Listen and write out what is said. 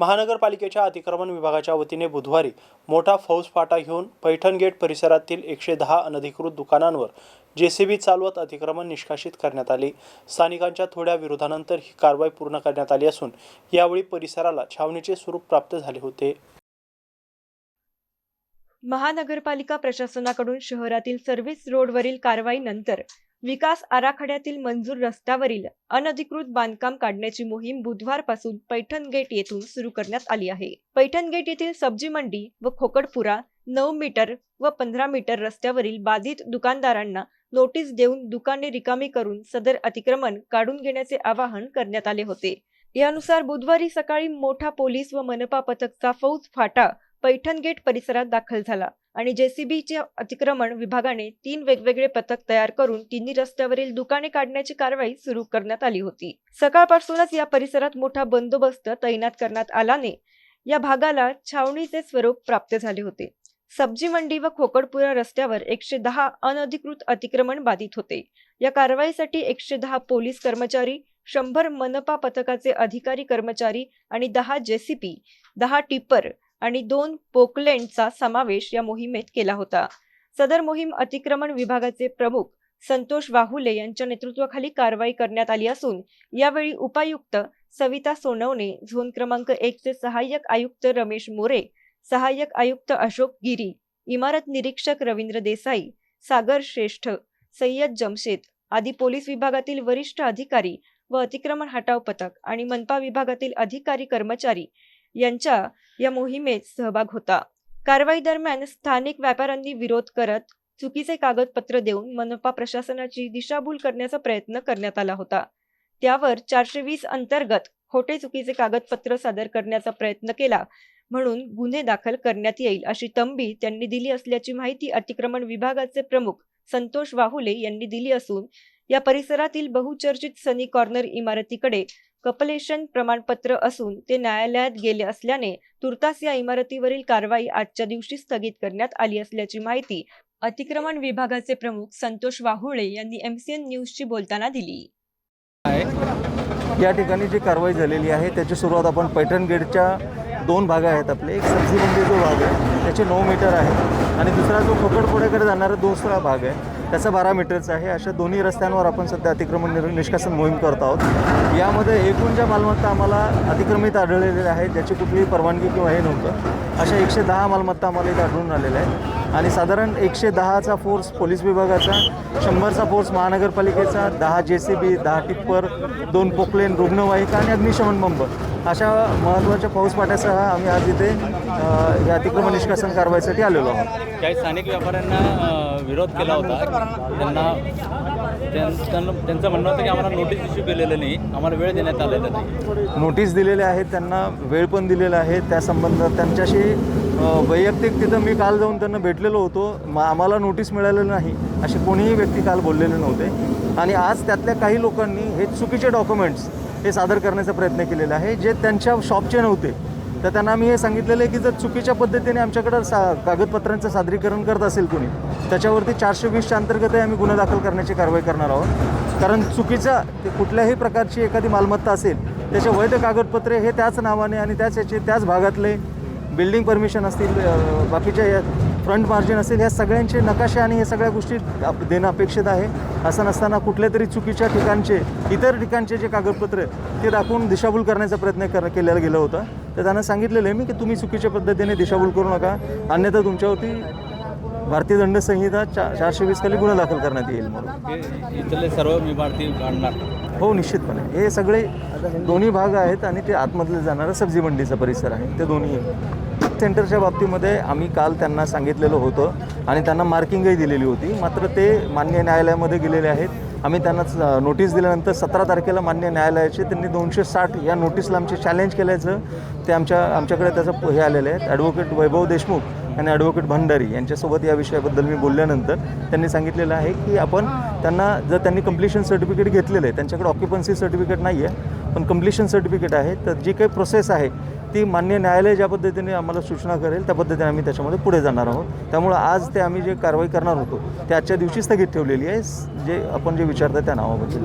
महानगरपालिकेच्या अतिक्रमण विभागाच्या वतीने बुधवारी मोठा फौजफाटा घेऊन पैठण गेट परिसरातील एकशे दहा अनधिकृत दुकानांवर जेसीबी चालवत अतिक्रमण निष्कासित करण्यात आले. स्थानिकांच्या थोड्या विरोधानंतर ही कारवाई पूर्ण करण्यात आली असून यावेळी परिसराला छावणीचे स्वरूप प्राप्त झाले होते. महानगरपालिका प्रशासनाकडून शहरातील सर्व्हिस रोडवरील कारवाईनंतर विकास आराखड्यातील मंजूर रस्त्यावरील अनधिकृत बांधकाम काढण्याची मोहीम बुधवारपासून पैठण गेट येथून सुरू करण्यात आली आहे. पैठण गेट येथील सब्जी मंडी व खोकडपुरा नऊ मीटर व पंधरा मीटर रस्त्यावरील बाधित दुकानदारांना नोटीस देऊन दुकाने रिकामी करून सदर अतिक्रमण काढून घेण्याचे आवाहन करण्यात आले होते. यानुसार बुधवारी सकाळी मोठा पोलीस व मनपा पथकचा फौज फाटा पैठण गेट परिसरात दाखल झाला. आणि जेसीबीचे अतिक्रमण विभागाने तीन वेगवेगळे पथक तयार करून तिन्ही रस्त्यावरील दुकाने काढण्याची कारवाई सुरू करण्यात आली होती. सकाळपासूनच या परिसरात मोठा बंदोबस्त तैनात करण्यात आल्याने या भागाला छावणीचे स्वरूप प्राप्त झाले होते. सब्जी मंडी व खोकडपुरा रस्त्यावर एकशे दहा अनधिकृत अतिक्रमण बाधित होते. या कारवाईसाठी एकशे दहा पोलीस कर्मचारी शंभर मनपा पथकाचे अधिकारी कर्मचारी आणि दहा जेसीपी दहा टिप्पर आणि दोन पोकलँडचा समावेश या मोहिमेत केला होता. सदर मोहीम अतिक्रमण विभागाचे प्रमुख संतोष वाहुले यांच्या नेतृत्वाखाली कारवाई करण्यात आली असून यावेळी उपायुक्त सविता सोनवणे झोन क्रमांक एकचे सहाय्यक आयुक्त रमेश मोरे सहाय्यक आयुक्त अशोक गिरी इमारत निरीक्षक रवींद्र देसाई सागर श्रेष्ठ सय्यद जमशेद आदी पोलीस विभागातील वरिष्ठ अधिकारी व अतिक्रमण हटाव पथक आणि मनपा विभागातील अधिकारी कर्मचारी यांच्या या मोहिमेत सहभाग होता. कारवाई दरम्यान स्थानिक व्यापाऱ्यांनी विरोध करत चुकीचे कागदपत्र देऊन मनपा प्रशासनाची दिशाभूल करण्याचा प्रयत्न करण्यात आला होता. त्यावर चारशे वीस अंतर्गत खोटे चुकीचे कागदपत्र सादर करण्याचा प्रयत्न केला म्हणून गुन्हे दाखल करण्यात येईल अशी तंबी त्यांनी दिली असल्याची माहिती अतिक्रमण विभागाचे प्रमुख संतोष वाहुले यांनी दिली असून या परिसरातील बहुचर्चित सनी कॉर्नर इमारतीकडे कपलेशन प्रमाणपत्र असून ते न्यायालयात गेले असल्याने तुर्तास या इमारतीवरील कारवाई आजच्या दिवशी स्थगित करण्यात आली असल्याची माहिती अतिक्रमण विभागाचे प्रमुख संतोष वाहुळे यांनी एमसीएन न्यूजशी बोलताना दिली. या ठिकाणी जी कारवाई झालेली आहे त्याची सुरुवात आपण पैठण गेटच्या दोन भाग आहेत आपले. एक सब्जीबंदी जो भाग आहे त्याचे नऊ मीटर आहे. आणि दुसरा जो खोकडपुढेकडे जाणारा दुसरा भाग आहे त्याचा बारा मीटरचं आहे अशा दोन्ही रस्त्यांवर आपण सध्या अतिक्रमण निष्कासन मोहीम करत आहोत. यामध्ये एकूण ज्या मालमत्ता आम्हाला अतिक्रमित आढळलेल्या आहेत ज्याची कुठलीही परवानगी किंवा हे नव्हतं अशा एकशे दहा मालमत्ता आम्हाला इथे आढळून आलेल्या आहेत. आणि साधारण एकशे दहाचा फोर्स पोलीस विभागाचा शंभरचा फोर्स महानगरपालिकेचा दहा जे सी बी दहा टिप्पर दोन पोकलेन रुग्णवाहिका आणि अग्निशमन बंब. अशा महत्त्वाच्या फौजफाट्यासह आम्ही आज इथे या अतिक्रमण निष्कासन कारवाईसाठी आलेलो आहोत. काही स्थानिक व्यापाऱ्यांना विरोध केला होता. त्यांना त्यांना त्यांचं म्हणणं होतं की आम्हाला नोटीस इश्यू केलेलं नाही. आम्हाला वेळ देण्यात आलेला नाही. नोटीस दिलेले आहेत त्यांना वेळ पण दिलेला आहे. त्या संबंधात त्यांच्याशी वैयक्तिक तिथं मी काल जाऊन त्यांना भेटलेलो होतो. मग आम्हाला नोटीस मिळालेलं नाही असे कोणीही व्यक्ती काल बोललेले नव्हते. आणि आज त्यातल्या काही लोकांनी हे चुकीचे डॉक्युमेंट्स हे सादर करण्याचा प्रयत्न केलेला आहे जे त्यांच्या शॉपचे नव्हते. तर त्यांना आम्ही हे सांगितलेलं आहे की जर चुकीच्या पद्धतीने आमच्याकडं सा कागदपत्रांचं सादरीकरण करत असेल कोणी त्याच्यावरती चारशे वीसच्या अंतर्गतही आम्ही गुन्हा दाखल करण्याची कारवाई करणार आहोत. कारण चुकीचा ते कुठल्याही प्रकारची एखादी मालमत्ता असेल त्याचे वैध कागदपत्रे हे त्याच नावाने आणि त्याच याचे त्याच भागातले बिल्डिंग परमिशन असतील बाकीच्या या फ्रंट मार्जिन असेल ह्या सगळ्यांचे नकाशे आणि हे सगळ्या गोष्टी आप- देणं अपेक्षित आहे. असं नसताना कुठल्या तरी चुकीच्या ठिकाणचे इतर ठिकाणचे जे कागदपत्र ते दाखवून दिशाभूल करण्याचा प्रयत्न कर केलेला गेला होता. तर त्यांना सांगितलेलं आहे मी की तुम्ही चुकीच्या पद्धतीने दिशाभूल करू नका. अन्यथा तुमच्यावरती भारतीय दंड संहिता चा चारशे वीस खाली गुन्हा दाखल करण्यात येईल म्हणून. इथले सर्व इमारती काढणार हो निश्चितपणे. हे सगळे दोन्ही भाग आहेत आणि ते आतमधले जाणारं सब्जी मंडीचा परिसर आहे. ते दोन्ही सेंटरच्या बाबतीमध्ये आम्ही काल त्यांना सांगितलेलं होतं आणि त्यांना मार्किंगही दिलेली होती. मात्र ते मान्य न्यायालयामध्ये गेलेले आहेत. आम्ही त्यांना नोटीस दिल्यानंतर सतरा तारखेला मान्य न्यायालयाचे त्यांनी दोनशे साठ या नोटीसला आमचे चॅलेंज केल्याचं ते आमच्या आमच्याकडे त्याचं हे आलेलं आहे. ॲडव्होकेट वैभव देशमुख आणि ॲडव्होकेट भंडारी यांच्यासोबत या विषयाबद्दल मी बोलल्यानंतर त्यांनी सांगितलेलं आहे की आपण त्यांना जर त्यांनी कम्प्लिशन सर्टिफिकेट घेतलेलं आहे त्यांच्याकडे ऑक्युपन्सी सर्टिफिकेट नाही आहे पण कम्प्लिशन सर्टिफिकेट आहे तर जी काही प्रोसेस आहे ती मान्य न्यायालय ज्या पद्धतीने आम्हाला सूचना करेल त्या पद्धतीने आम्ही त्याच्यामध्ये पुढे जाणार आहोत. त्यामुळं आज ते आम्ही जे कारवाई करणार होतो ते आजच्या दिवशी स्थगित ठेवलेली आहे. जे आपण जे विचारता त्या नावाबद्दल.